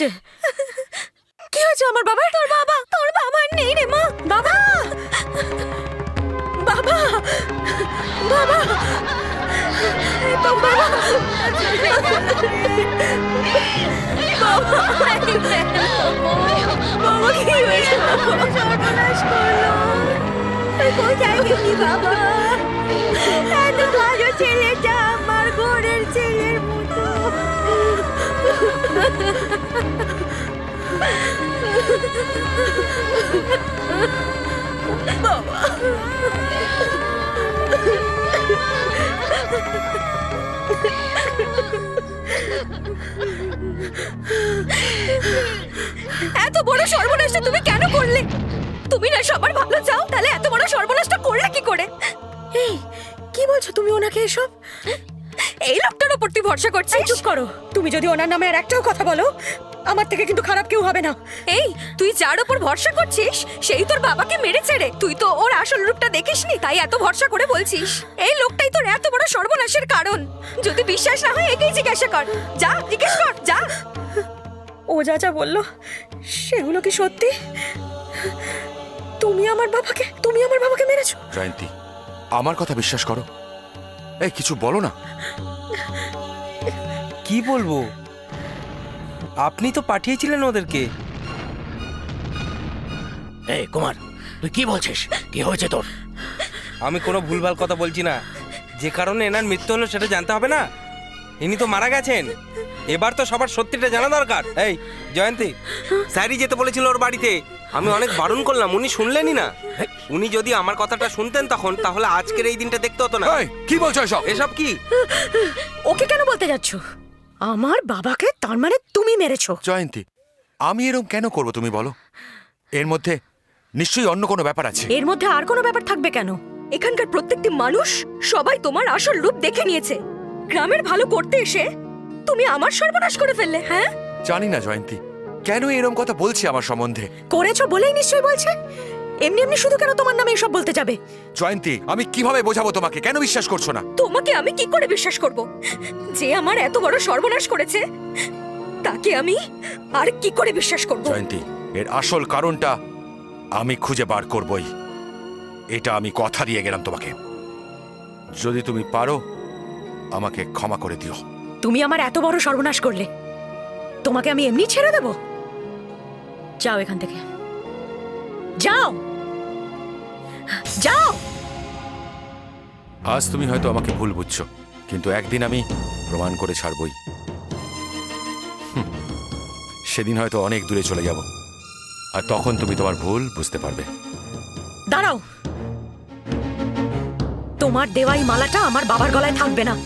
হয়েছে কি হয়েছে আমার বাবা তোর বাবা তোর বাবা নেই রে মা। বাবা! বাবা! বাবা! বাবা! বাবা, কি হয়েছে? বাবা? এত ভালো ছেলেটা। এত বড় সর্বনাশটা তুমি কেন করলে? তুমি না সবার ভালো চাও, তাহলে এত বড় সর্বনাশটা করলে কি করে? কি বলছো তুমি ওনাকে এসব? এই লোকটার উপর তুই ভরসা করছিস? চুপ করো। তুমি যদি ওনার নামে আর একটাও কথা বলো আমার থেকে কিন্তু খারাপ কেউ হবে না। এই তুই যার উপর ভরসা করছিস সেই তোর বাবাকে মেরেছে রে। তুই তো ওর আসল রূপটা দেখিসনি তাই এত ভরসা করে বলছিস। এই লোকটাই তোর এত বড় সর্বনাশের কারণ। যদি বিশ্বাস না হয় একেই জিজ্ঞাসা কর। যা জিজ্ঞেস কর যা। ও যা যা বলল সেগুলো কি সত্যি? তুমি আমার বাবাকে তুমি আমার বাবাকে মেরেছো? জয়ন্তী আমার কথা বিশ্বাস করো। এই কিছু বলো না। কি বলব? আপনি তো পাঠিয়েছিলেন ওদেরকে। এই কুমার তুই কি বলছিস? কি হয়েছে তোর? আমি কোনো ভুলভাল কথা বলছি না। যে কারণে এনার মৃত্যু হলো সেটা জানতে হবে না? ইনি তো মারা গেছেন। এবার তো সবার সত্যিটা জানা দরকার। এই জয়ন্তী স্যারই যেতে বলেছিল ওর বাড়িতে। আমি অনেক বারণ করলাম উনি শুনলেনই না। উনি যদি আমার কথাটা শুনতেন তখন তাহলে আজকের এই দিনটা দেখতে হতো না। কি বলছো এসব? এসব কি? ওকে কেন বলতে যাচ্ছ? আমার বাবাকে তার মানে তুমি মেরেছো। জয়ন্তী আমি এরকম কেন করব তুমি বলো? এর মধ্যে নিশ্চয়ই অন্য কোনো ব্যাপার আছে। এর মধ্যে আর কোনো ব্যাপার থাকবে কেন? এখানকার প্রত্যেকটি মানুষ সবাই তোমার আসল রূপ দেখে নিয়েছে। গ্রামের ভালো করতে এসে তুমি আমার সর্বনাশ করে ফেললে হ্যাঁ? জানি না জয়ন্তী। কেন এরকম কথা বলছি আমার সম্বন্ধে? করেছ বলেই নিশ্চয়ই বলছে। এমনি এমনি শুধু কেন তোমার নামে এসব বলতে যাবে? জয়ন্তী আমি কীভাবে বোঝাবো তোমাকে? কেন বিশ্বাস করছ না? তোমাকে আমি কি করে বিশ্বাস করব? যে আমার এত বড় সর্বনাশ করেছে তাকে আমি আর কি করে বিশ্বাস করব? জয়ন্তী এর আসল কারণটা আমি খুঁজে বার করবই। এটা আমি কথা দিয়ে গেলাম তোমাকে। যদি তুমি পারো আমাকে ক্ষমা করে দিও। তুমি আমার এত বড় সর্বনাশ করলে। তোমাকে আমি এমনি ছেড়ে দেব? যাও এখান থেকে। যাও! যাও! আজ তুমি হয়তো আমাকে ভুল বুঝছ কিন্তু একদিন আমি প্রমাণ করে ছাড়বই। সেদিন হয়তো অনেক দূরে চলে যাব আর তখন তুমি তোমার ভুল বুঝতে পারবে। দাঁড়াও! তোমার দেওয়াই মালাটা আমার বাবার গলায় থাকবে না।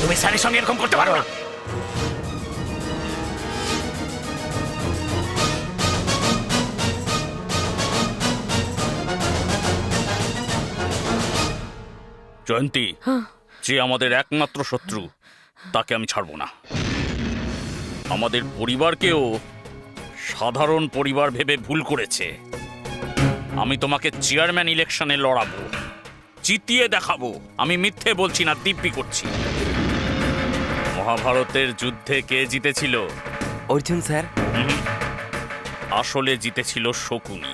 তুমি স্যারের সঙ্গে এরকম করতে পারো না। জয়ন্তী হ্যাঁ। যে আমাদের একমাত্র শত্রু তাকে আমি ছাড়ব না। আমাদের পরিবারকেও সাধারণ পরিবার ভেবে ভুল করেছে। আমি তোমাকে চেয়ারম্যান ইলেকশনে লড়াবো। জিতিয়ে দেখাবো। আমি মিথ্যে বলছি না দিব্যি করছি। মহাভারতের যুদ্ধে কে জিতেছিল? অর্জুন স্যার। আসলে জিতেছিল শকুনি।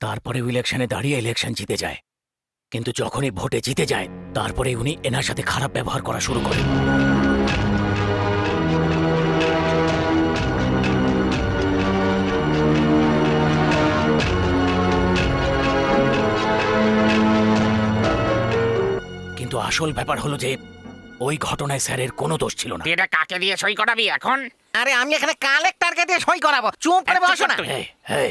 তারপরে ইলেকশনে দাঁড়িয়ে ইলেকশন জিতে যায়। কিন্তু যখনই ভোটে জিতে যায় তারপরে উনি এনার সাথে খারাপ ব্যবহার করা শুরু করেন। কিন্তু আসল ব্যাপার হলো যে ওই ঘটনায় স্যারের কোনো দোষ ছিল না। এটা কাকে দিয়ে সই করাবি এখন? আরে আমি এখানে কালেক্টরকে দিয়ে সই করাবো। চুপ করে বসো না। এই, এই, এই,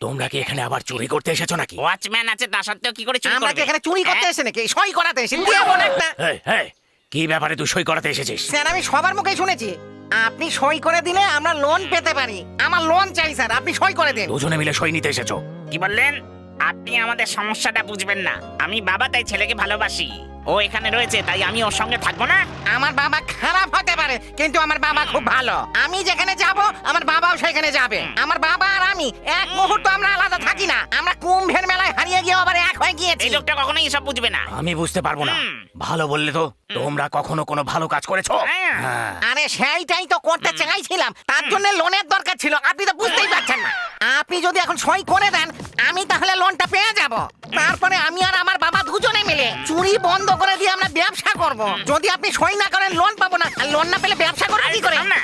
তোমরা কি এখানে আবার চুরি করতে এসেছ নাকি? ওয়াচম্যান আছে তা সত্ত্বেও কি করে চুরি আমরা কি এখানে চুরি করতে হ্যাঁ? এসে নাকি? সই করাতে এসে দিয়ে একটা এই, এই, কি ব্যাপারে তুই সই করাতে এসেছিস? স্যার আমি সবার মুখেই শুনেছি। আপনি সই করে দিলে আমরা লোন পেতে পারি। আমার লোন চাই স্যার আপনি সই করে দিন। দুজনে মিলে সই নিতে এসেছ। কি বললেন? আপনি আমাদের সমস্যাটা বুঝবেন না। আমি বাবা তাই ছেলেকে ভালোবাসি। ও এখানে রয়েছে তাই আমি ওর সঙ্গে থাকব না। আমার বাবা খারাপ হতে পারে কিন্তু আমার বাবা খুব ভালো। আমি যেখানে যাব আমার বাবাও সেখানে যাবে। আমার বাবা আমি এক মুহূর্ত আমরা আলাদা থাকি না। আমরা কুম্ভের মেলায় হারিয়ে গিয়ে আবার এক হয়ে গিয়েছি। এই লোকটা কখনোই এসব বুঝবে না। আমি বুঝতে পারব না। ভালো বললে তো তোমরা কখনো কোনো ভালো কাজ করেছ? হ্যাঁ। হ্যাঁ। আরে সেইটাই তো করতে চাইছিলাম। তার জন্য লোনের দরকার ছিল। আপনি তো বুঝতেই পারছেন না। আপনি যদি এখন সই করে দেন আমি তাহলে লোনটা পেয়ে যাব। তারপরে আমি আর আমার বাবা দুজনে মিলে চুরি বন্ধ করে দিয়ে আমরা ব্যবসা করব। যদি আপনি সই না করেন লোন পাবো না। আর লোন না পেলে ব্যবসা করব কি করে? না।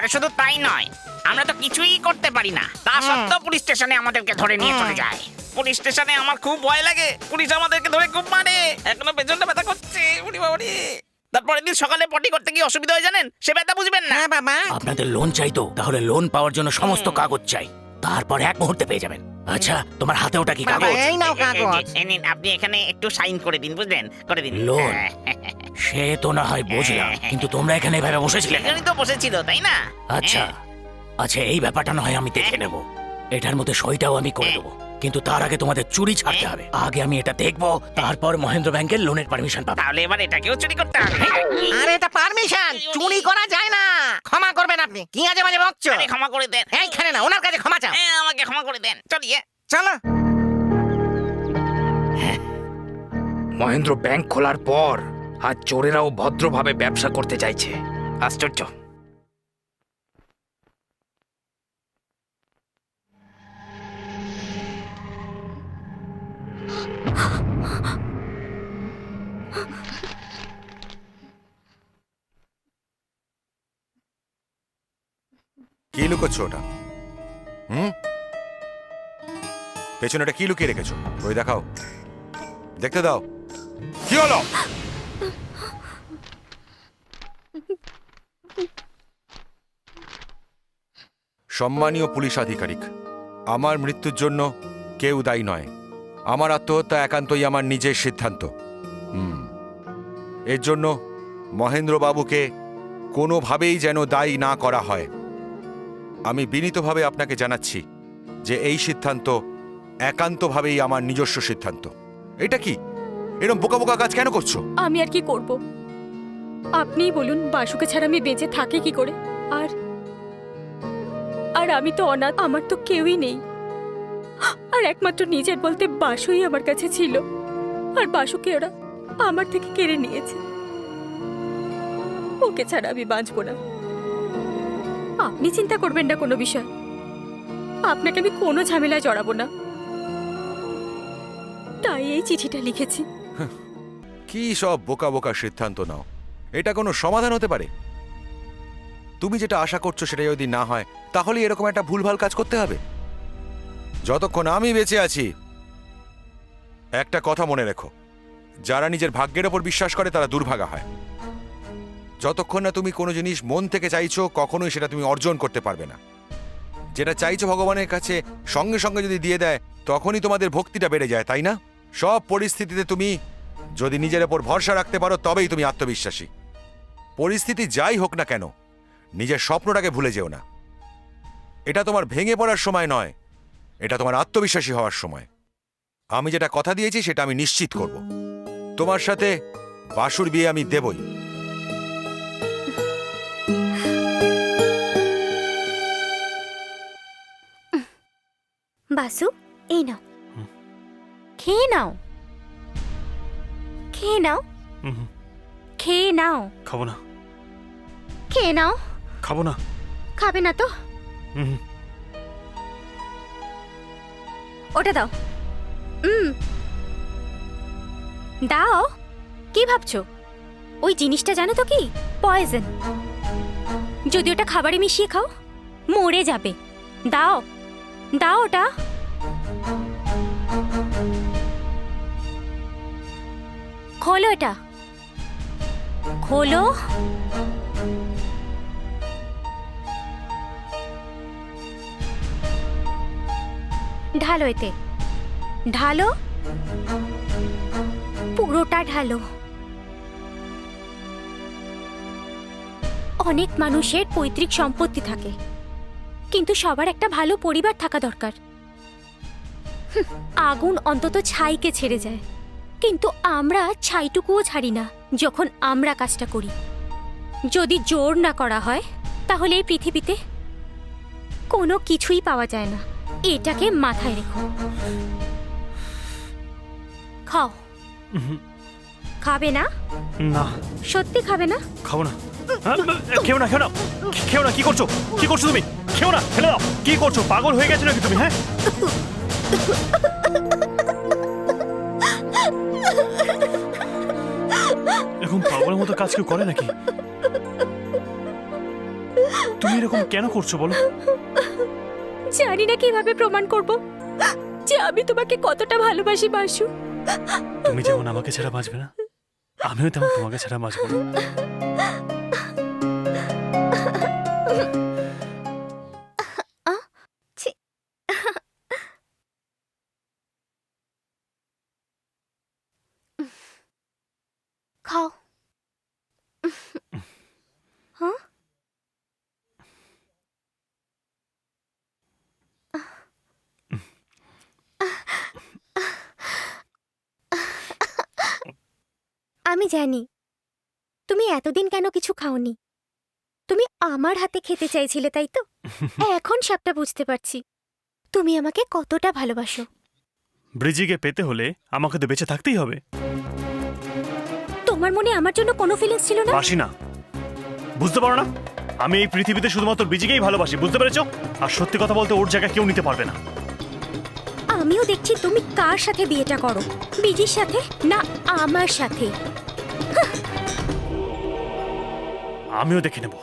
আরে শুধু তাই নয় আমরা তো কিছুই করতে পারি না। তা সত্ত্বেও পুলিশ স্টেশনে আমাদেরকে ধরে নিয়ে চলে যায়। পুলিশ স্টেশনে আমার খুব ভয় লাগে। পুলিশ আমাদেরকে ধরে খুব মারে। এখনও পেছনটা ব্যথা করছে। উড়ি বাবারি। তারপরের দিন সকালে পটি করতে গিয়ে অসুবিধা হয় জানেন? সে ব্যথা বুঝবেন না। হ্যাঁ বাবা। আপনাদের লোন চাই তো। তাহলে লোন পাওয়ার জন্য সমস্ত কাগজ চাই। তারপর এক মুহূর্তে পেয়ে যাবেন। আচ্ছা তোমার হাতে ওটা কি বাবা কাগজ? এই নাও কাগজ। এ- এ নিন, আপনি এখানে একটু সাইন করে দিন বুঝলেন? করে দিন। লোন। হ্যাঁ, সে তো না হয় বুঝলাম কিন্তু তোমরা এখানে এভাবে বসেছিলে কেন? এখানেই তো বসেছিল তাই না? আচ্ছা। আচ্ছা এই ব্যাপারটা না হয় আমি দেখে নেব। এটার মধ্যে সইটাও আমি করে দেবো। কিন্তু তার আগে তোমাদের চুরি ছাড়তে হবে। আগে আমি এটা দেখব তারপর মহেন্দ্র ব্যাংকের লোনের পারমিশন পাবে। তাহলে এবার এটাকেও চুরি করতে হবে। আরে এটা পারমিশন চুরি করা যায় না! ক্ষমা করবেন আপনি। কি আজে বাজে বকছো আরে ক্ষমা করে দেন। এইখানে না ওনার কাছে ক্ষমা চাও। এ, আমাকে ক্ষমা করে দেন। চলিয়ে চলো। মহেন্দ্র ব্যাংক খোলার পর আজ চোরেরাও ভদ্রভাবে ব্যবসা করতে চাইছে। আশ্চর্য। লুকোচ্ছ ওটা? হুম? কি লুকিয়ে রেখেছো? ওই দেখাও। দেখতে দাও। কি হলো? সম্মানীয় পুলিশ আধিকারিক, আমার মৃত্যুর জন্য কেউ দায়ী নয়। আমার আত্মহত্যা একান্তই আমার নিজের সিদ্ধান্ত। হুম। এর জন্য মহেন্দ্রবাবুকে কোনোভাবেই যেন দায়ী না করা হয়। আমি বিনীতভাবে আপনাকে জানাচ্ছি যে এই সিদ্ধান্ত একান্তভাবেই আমার নিজস্ব সিদ্ধান্ত। এটা কি? এরকম বোকা বোকা কাজ কেন করছ? আমি আর কি করব? আপনিই বলুন, বাসুকে ছাড়া আমি বেঁচে থাকি কি করে? আর আর আমি তো অনাথ, আমার তো কেউই নেই। আর একমাত্র নিজের বলতে বাসুই আমার কাছে ছিল। আর বাসুকে ওরা আমার থেকে কেড়ে নিয়েছে। ওকে ছাড়া আমি বাঁচবো না। আপনি চিন্তা করবেন না কোনো বিষয়। আপনাকে আমি কোনো ঝামেলায় জড়াবো না। তাই এই চিঠিটা লিখেছি। কি সব বোকা বোকা সিদ্ধান্ত নাও। এটা কোনো সমাধান হতে পারে। তুমি যেটা আশা করছ সেটা যদি না হয়, তাহলে এরকম একটা ভুলভাল কাজ করতে হবে। যতক্ষণ আমি বেঁচে আছি, একটা কথা মনে রেখো। যারা নিজের ভাগ্যের ওপর বিশ্বাস করে, তারা দুর্ভাগা হয়। যতক্ষণ না তুমি কোনো জিনিস মন থেকে চাইছো, কখনোই সেটা তুমি অর্জন করতে পারবে না। যেটা চাইছো ভগবানের কাছে সঙ্গে সঙ্গে যদি দিয়ে দেয়, তখনই তোমাদের ভক্তিটা বেড়ে যায়, তাই না? সব পরিস্থিতিতে তুমি যদি নিজের ওপর ভরসা রাখতে পারো, তবেই তুমি আত্মবিশ্বাসী। পরিস্থিতি যাই হোক না কেন, নিজের স্বপ্নটাকে ভুলে যেও না। এটা তোমার ভেঙে পড়ার সময় নয়, এটা তোমার আত্মবিশ্বাসী হওয়ার সময়। আমি যেটা কথা দিয়েছি, সেটা আমি নিশ্চিত করব। তোমার সাথে বাসুর বিয়ে আমি দেবই। বাসু এই নাও। খেয়ে নাও। খেয়ে নাও। খেয়ে নাও। খাব না। খেয়ে নাও। খাব না। খাবে না তো? ওটা দাও। হুম দাও। কি ভাবছ? ওই জিনিসটা জানো তো কি? পয়জন। যদি ওটা খাবারে মিশিয়ে খাও মরে যাবে। দাও। দাও ওটা। খোলো এটা। খোলো। ঢালো এতে। ঢালো। পুরোটা ঢালো। অনেক মানুষের পৈতৃক সম্পত্তি থাকে, কিন্তু সবার একটা ভালো পরিবার থাকা দরকার। আগুন অন্তত ছাইকে ছেড়ে যায়। কিন্তু আমরা ছাইটুকুও ছাড়ি না যখন আমরা কাজটা করি। যদি জোর না করা হয় তাহলে এই পৃথিবীতে কোনো কিছুই পাওয়া যায় না। এটাকে মাথায় রেখো। খাও। খাবে না? না। সত্যি খাবে না? খাব না। খেও না খেও না। খেও না কি করছ? কি করছ তুমি? খেও না ফেলে দাও। কি করছ? পাগল হয়ে গেছো নাকি তুমি হ্যাঁ? এরকম পাগলের মতো কাজ কেউ করে নাকি? তুমি এরকম কেন করছ বলো? জানি না কীভাবে প্রমাণ করব যে আমি তোমাকে কতটা ভালোবাসি বাসু। তুমি যেমন আমাকে ছাড়া বাঁচবে না আমিও তেমন তোমাকে ছাড়া বাঁচবো না। আমি জানি। তুমি এতদিন কেন কিছু খাওনি? তুমি আমার হাতে খেতে চাইছিলে তাই তো? এখন সবটা বুঝতে পারছি। তুমি আমাকে কতটা ভালোবাসো। ব্রিজিকে পেতে হলে আমাকে তো বেঁচে থাকতেই হবে। তোমার মনে আমার জন্য কোনো ফিলিংস ছিল না? বাসি না বুঝতে পারো না? আমি এই পৃথিবীতে শুধুমাত্র বিজিকেই ভালোবাসি বুঝতে পেরেছ? আর সত্যি কথা বলতে ওর জায়গা কেউ নিতে পারবে না। আমিও দেখছি তুমি কার সাথে বিয়েটা করো? বিজির সাথে না আমার সাথে? আমিও দেখে নেব।